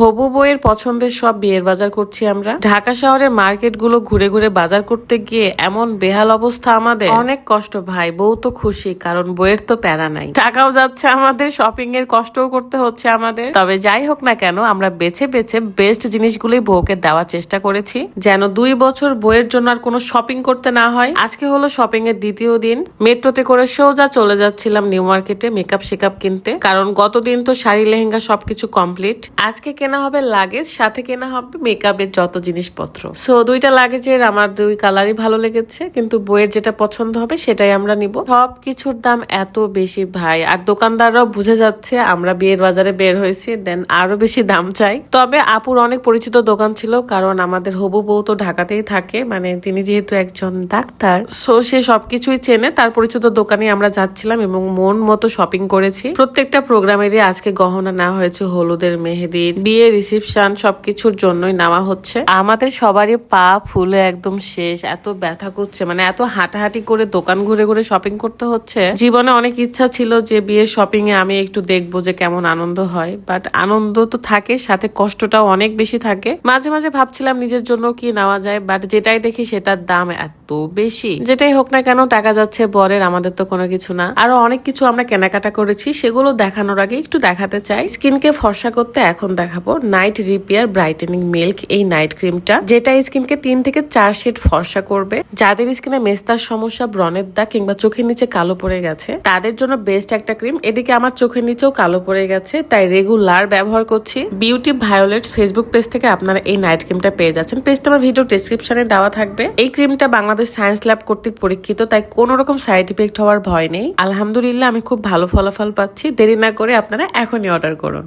হবু বইয়ের পছন্দের সব বিয়ের বাজার করছি আমরা। ঢাকা শহরের মার্কেটগুলো ঘুরে ঘুরে বাজার করতে গিয়ে এমন বেহাল অবস্থা আমাদের। অনেক কষ্ট, ভাই, বউ তো খুশি, কারণ বইয়ের তো প্যারা নাই। টাকাও যাচ্ছে আমাদের শপিং এর কষ্টও করতে হচ্ছে আমাদের। তবে যাই হোক না কেন, আমরা বেছে বেছে বেস্ট জিনিসগুলোই বউকে দেওয়ার চেষ্টা করেছি, যেন দুই বছর বইয়ের জন্য আর কোনো শপিং করতে না হয়। আজকে হলো শপিং এর দ্বিতীয় দিন। মেট্রোতে করে সোজা চলে যাচ্ছিলাম নিউ মার্কেটে মেকআপ শেকআপ কিনতে, কারণ গতদিন তো শাড়ি, লেহেঙ্গা সবকিছু কমপ্লিট আজকে কেনা হবে লাগেজ সাথে কেনা হবে মেকআপের যত জিনিসপত্র। সো দুইটা লাগেজের আমার দুই কালারই ভালো লেগেছে, কিন্তু বইয়ের যেটা পছন্দ হবে সেটাই আমরা নিব। সব কিছুর দাম এত বেশি ভাই, আর দোকানদাররাও বুঝে যাচ্ছে, আমরা বিয়ের বাজারে বের হয়েছি দেন আরও বেশি দাম চাই। তবে আপুর অনেক পরিচিত দোকান ছিল, কারণ আমাদের হবু বউ তো ঢাকাতেই থাকে মানে তিনি যেহেতু একজন ডাক্তার সো সে সবকিছুই চেনে। তার পরিচিত দোকানে আমরা যাচ্ছিলাম এবং মন মতো শপিং করেছি। প্রত্যেকটা প্রোগ্রামেরই আজকে গহনা নেওয়া হয়েছে হলুদের মেহেদির বিয়ে রিসেপশন সবকিছুর জন্যই নেওয়া হচ্ছে। আমাদের সবারই পা ফুলে একদম শেষ, এত ব্যথা করছে মানে এত হাঁটাহাঁটি করে দোকান ঘুরে ঘুরে শপিং করতে হচ্ছে। জীবনে অনেক ইচ্ছা ছিল যে বিয়ের শপিং এ আমি একটু দেখব যে কেমন আনন্দ হয় বাট আনন্দ তো থাকে, সাথে কষ্টটাও অনেক বেশি থাকে। মাঝে মাঝে ভাবছিলাম নিজের জন্য কি নেওয়া যায় বাট যেটাই দেখি সেটার দাম এত বেশি। যেটাই হোক না কেন, টাকা যাচ্ছে, বরের, আমাদের তো কোনো কিছু না। আরও অনেক কিছু আমরা কেনাকাটা করেছি, সেগুলো দেখানোর আগে একটু দেখাতে চাই। স্কিনকে ফর্সা করতে এখন দেখাবো নাইট রিপেয়ার ব্রাইটেনিং মিল্ক এই নাইট ক্রিমটা যেটা স্কিনকে তিন থেকে চার শেড ফর্সা করবে। যাদের স্কিনে মেস্তার সমস্যা, ব্রণের দাগ কিংবা চোখের নিচে কালো পড়ে গেছে, তাদের জন্য বেস্ট একটা ক্রিম এদিকে আমার চোখের নিচেও কালো পড়ে গেছে, তাই রেগুলার ব্যবহার করছি। বিউটি ভায়োলেটস ফেসবুক পেজ থেকে আপনারা এই নাইট ক্রিমটা পেয়ে যাচ্ছেন। পেজটা আমার ভিডিও ডিসক্রিপশনে দেওয়া থাকবে। এই ক্রিমটা বাংলাদেশ সায়েন্স ল্যাব কর্তৃক পরীক্ষিত, তাই কোনো রকম সাইড ইফেক্ট হওয়ার ভয় নেই। আলহামদুলিল্লাহ, আমি খুব ভালো ফলাফল পাচ্ছি। দেরি না করে আপনারা এখনই অর্ডার করুন।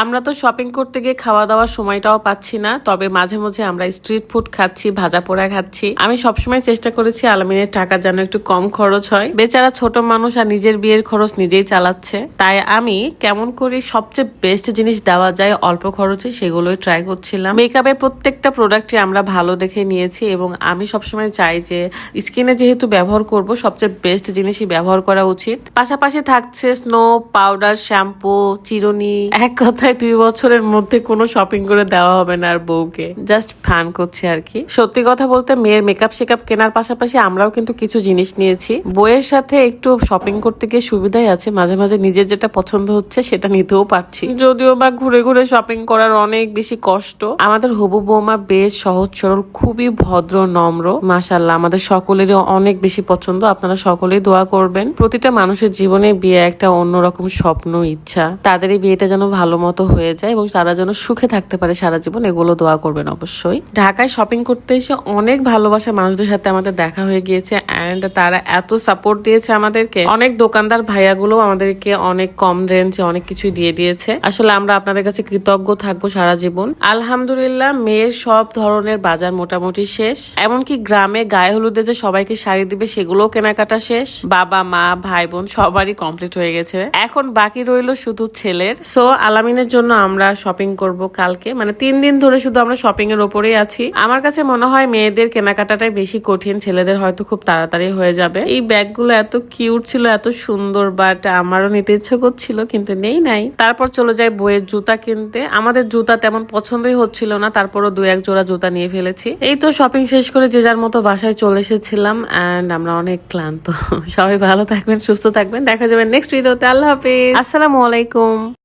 আমরা তো শপিং করতে গিয়ে খাওয়া দাওয়ার সময়টাও পাচ্ছি না, তবে মাঝে মাঝে আমরা স্ট্রিট ফুড খাচ্ছি, ভাজা পোড়া খাচ্ছি। আমি সবসময় চেষ্টা করেছি আলমিনের টাকা যেন একটু কম খরচ হয়। বেচারা ছোট মানুষ আর নিজের বিয়ের খরচ নিজেই চালাচ্ছে। তাই আমি কেমন করে সবচেয়ে বেস্ট জিনিস দেওয়া যায় অল্প খরচে সেগুলোই ট্রাই করছিলাম। মেকআপের প্রত্যেকটা প্রোডাক্টই আমরা ভালো দেখে নিয়েছি এবং আমি সবসময় চাই যে স্কিনে যেহেতু ব্যবহার করব, সবচেয়ে বেস্ট জিনিসই ব্যবহার করা উচিত। পাশাপাশি থাকছে স্নো পাউডার শ্যাম্পু চিরুনি। এক কথায় দুই বছরের মধ্যে কোনো শপিং করে দেওয়া হবে না আর বউকে। জাস্ট ফান করছি আর কি। সত্যি কথা বলতে মেয়ের মেকআপ শেকআপ কেনার পাশাপাশি আমরাও কিন্তু কিছু জিনিস নিয়েছি। বইয়ের সাথে একটু শপিং করতে গিয়ে সুবিধাই আছে। মাঝে মাঝে নিজের যেটা পছন্দ হচ্ছে সেটা নিতেও পারছি। যদিও বা ঘুরে ঘুরে শপিং করার অনেক বেশি কষ্ট। আমাদের হবু বৌমা বেশ সহজ, সরল, খুবই ভদ্র, নম্র। মাসাল্লাহ আমাদের সকলেরই অনেক বেশি পছন্দ। আপনারা সকলেই দোয়া করবেন। প্রতিটা মানুষের জীবনে বিয়ে একটা অন্যরকম স্বপ্ন, ইচ্ছা। তাদের এই বিয়েটা যেন ভালো মতো হয়ে যায় এবং তারা যেন সুখে থাকতে পারে সারা জীবন, এগুলো দোয়া করবেন অবশ্যই। ঢাকায় শপিং করতে এসে অনেক ভালোবাসা মানুষদের সাথে আমাদের দেখা হয়ে গিয়েছে অ্যান্ড তারা এত সাপোর্ট দিয়েছে আমাদেরকে। অনেক দোকানদার ভাইয়াগুলো আমাদেরকে অনেক কম রেঞ্জে অনেক কিছুই দিয়ে দিয়েছে। আসলে আমরা আপনাদের কাছে কৃতজ্ঞ থাকব সারা জীবন। আলহামদুলিল্লাহ, মেয়ের সব ধরনের বাজার মোটামুটি শেষ। এমনকি গ্রামে গায়ে হলুদে যে সবাইকে শাড়ি দিবে, সেগুলোও কেনাকাটা শেষ। বাবা, মা, ভাই, বোন সবারই কমপ্লিট হয়ে গেছে। এখন বাকি রইল শুধু ছেলের। সো আলামিনের জন্য আমরা শপিং করব কালকে। মানে তিন দিন ধরে শুধু আমরা শপিং এর ওপরেই আছি। আমার কাছে মনে হয় মেয়েদের কেনাকাটাটাই বেশি কঠিন, ছেলেদের হয়তো খুব তাড়াতাড়ি হয়ে যাবে। এই ব্যাগগুলো এত কিউট ছিল, এত সুন্দর বাট আমারও নিতে ইচ্ছে করছিল, কিন্তু নেই নাই। তারপর চলে যায় বইয়ের জুতা কিনতে। আমাদের জুতা তেমন পছন্দই হচ্ছিল না, তারপরও দু এক জোড়া জুতা নিয়ে ফেলেছি। এই তো শপিং শেষ করে যে যার মতো বাসায় চলে এসেছিলাম অ্যান্ড আমরা অনেক ক্লান্ত। সবাই ভালো থাকবেন, সুস্থ থাকবেন। দেখা যাবে নেক্সট ভিডিওতে আল্লাহ হাফিজ। আসসালামু আলাইকুম।